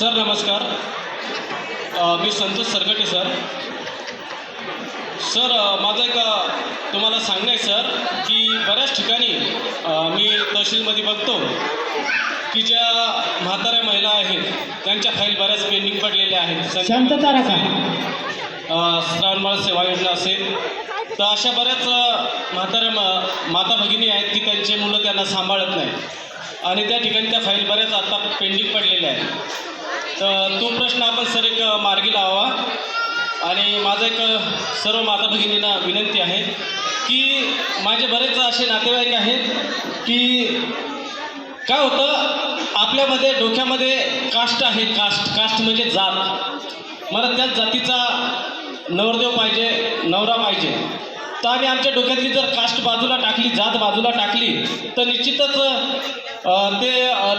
Sir नमस्कार. मी Santosh सरगटे sir. Sir माझं एक तुम्हाला सांगणं आहे सर की बऱ्याच ठिकाणी मी तहसीलमध्ये बघतो की ज्या म्हाताऱ्या महिला आहेत त्यांच्या फाईल बऱ्याच पेंडिंग पडलेल्या आहेत. शांतता श्रावणबाळ सेवा योजना असेल तर अशा बऱ्याच म्हाताऱ्या म- माता भगिनी आहेत की त्यांचे मुलं त्यांना सांभाळत नाही आणि त्या ठिकाणी त्या फाईल बऱ्याच आता पेंडिंग पडलेल्या आहेत. तर तो प्रश्न आपण सर एक मार्गी लावा. आणि माझं एक सर्व माता भगिनींना विनंती आहे की माझे बरेच असे नातेवाईक आहेत की काय होतं आपल्यामध्ये डोक्यामध्ये कास्ट आहे कास्ट कास्ट म्हणजे जात. मला त्याच जातीचा नवरदेव पाहिजे नवरा पाहिजे. तर आम्ही आमच्या डोक्यातली जर कास्ट बाजूला टाकली जात बाजूला टाकली तर निश्चितच ते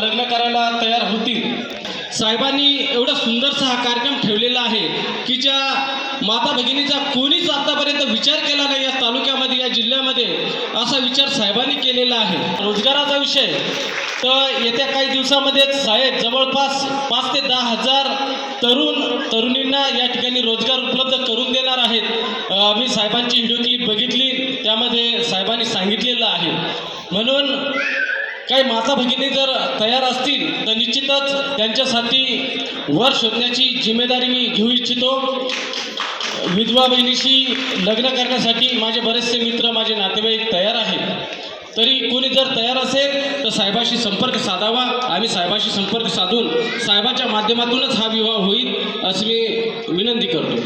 लग्न करायला तयार साहेबांनी एवढा सुंदरसा हा कार्यक्रम ठेवलेला आहे की ज्या माता भगिनीचा कोणीच आतापर्यंत विचार केला नाही या तालुक्यामध्ये या जिल्ह्यामध्ये असा विचार साहेबांनी केलेला आहे. रोजगाराचा विषय. तर येत्या काही दिवसामध्ये साहेब जवळपास पाच ते दहा हजार तरुण तरुणींना या ठिकाणी रोजगार उपलब्ध करून देणार आहेत. मी साहेबांची व्हिडिओ क्लिप बघितली त्यामध्ये साहेबांनी सांगितलेलं आहे. म्हणून काही माता भगिनी जर तयार असतील तर निश्चितच त्यांच्यासाठी वर शोधण्याची जिम्मेदारी मी घेऊ इच्छितो. विधवा बहिणीशी लग्न करण्यासाठी माझे बरेचसे मित्र माझे नातेवाईक तयार आहेत. तरी कोणी जर तयार असेल तर साहेबाशी संपर्क साधावा. आम्ही साहेबाशी संपर्क साधून साहेबाच्या माध्यमातूनच हा विवाह होईल अशी मी विनंती करतो.